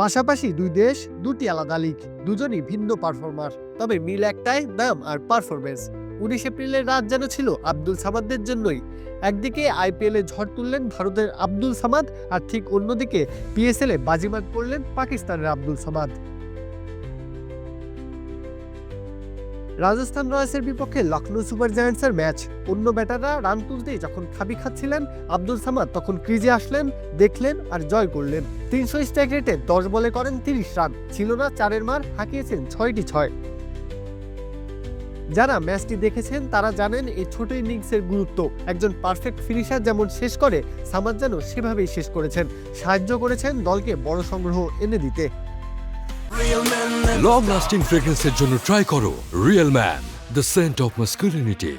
পাশাপাশি দুই দেশ দুটি আলাদা লিগ, দুজনই ভিন্ন পারফর্মার তবে মিল একটাই নাম আর পারফরমেন্স উনিশ এপ্রিলের রাত যেন ছিল আব্দুল সামাদদের জন্যই। একদিকে আইপিএলে ঝড় তুললেন ভারতের আব্দুল সামাদ, আর ঠিক অন্যদিকে পিএসএলে বাজিমাত করলেন পাকিস্তানের আব্দুল সামাদ। রাজস্থান রয়্যালসের বিপক্ষে লখনৌ সুপার জায়ান্টসের ম্যাচ। অন্য ব্যাটাররা রান তুলতেই যখন খাবি খাচ্ছিলেন, আব্দুল সামাদ তখন ক্রিজে আসলেন, দেখলেন আর জয় করলেন। তিনশো স্ট্রাইক রেটে দশ বলে করেন তিরিশ রান। ছিল না চারের মার, হাঁকিয়েছেন ছয়টি ছয়। যারা ম্যাচটি দেখেছেন, তারা জানেন এই ছোট ইনিংসের গুরুত্ব। একজন পারফেক্ট ফিনিশার যেমন শেষ করে, সামাদ যেন সেভাবেই শেষ করেছেন। সাহায্য করেছেন দলকে বড় সংগ্রহ এনে দিতে। লং লাস্টিং ফ্রেগ্রেন্সের জন্য ট্রাই করো real man the scent of masculinity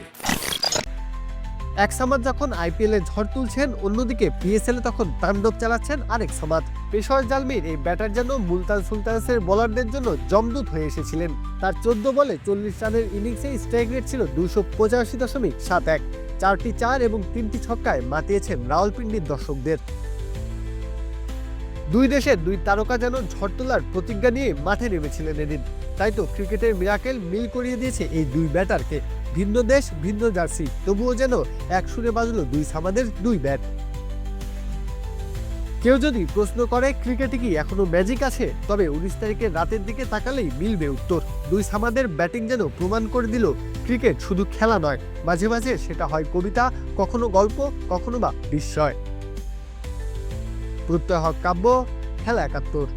এক সামাদ যখন আইপিএল এ ঝড় তুলছেন, অন্যদিকে পিএসএল এ তখন তাণ্ডব চালাচ্ছেন আরেক সামাদ পেশোয়ার জালমির এই ব্যাটার যেন মুলতান সুলতানসের বোলারদের জন্য জমদূত হয়ে এসেছিলেন। তার চোদ্দ বলে চল্লিশ রানের ইনিংসে স্ট্রাইক রেট ছিল দুশো পঁচাশি দশমিক সাত এক। চারটি চার এবং তিনটি ছক্কায় মাতিয়েছেন রাওয়ালপিন্ডির দর্শকদের। দুই দেশের দুই তারকা যেন ঝড় তোলার প্রতিজ্ঞা নিয়ে মাঠে নেমেছিলেন এদিন। তাই তো ক্রিকেটের মিরাকেল মিল করিয়ে দিয়েছে এই দুই ব্যাটারকে। ভিন্ন দেশ, ভিন্ন জার্সি, তবুও যেন এক সুরে বাজলো দুই সামাদের দুই ব্যাট। কেউ যদি প্রশ্ন করে, ক্রিকেটে কি এখনও ম্যাজিক আছে? তবে উনিশ তারিখের রাতের দিকে তাকালেই মিলবে উত্তর। দুই সামাদের ব্যাটিং যেন প্রমাণ করে দিল, ক্রিকেট শুধু খেলা নয়, মাঝে মাঝে সেটা হয় কবিতা, কখনো গল্প, কখনো বা বিস্ময়। প্রত্যয় হক কাব্য খেলা একাত্তর।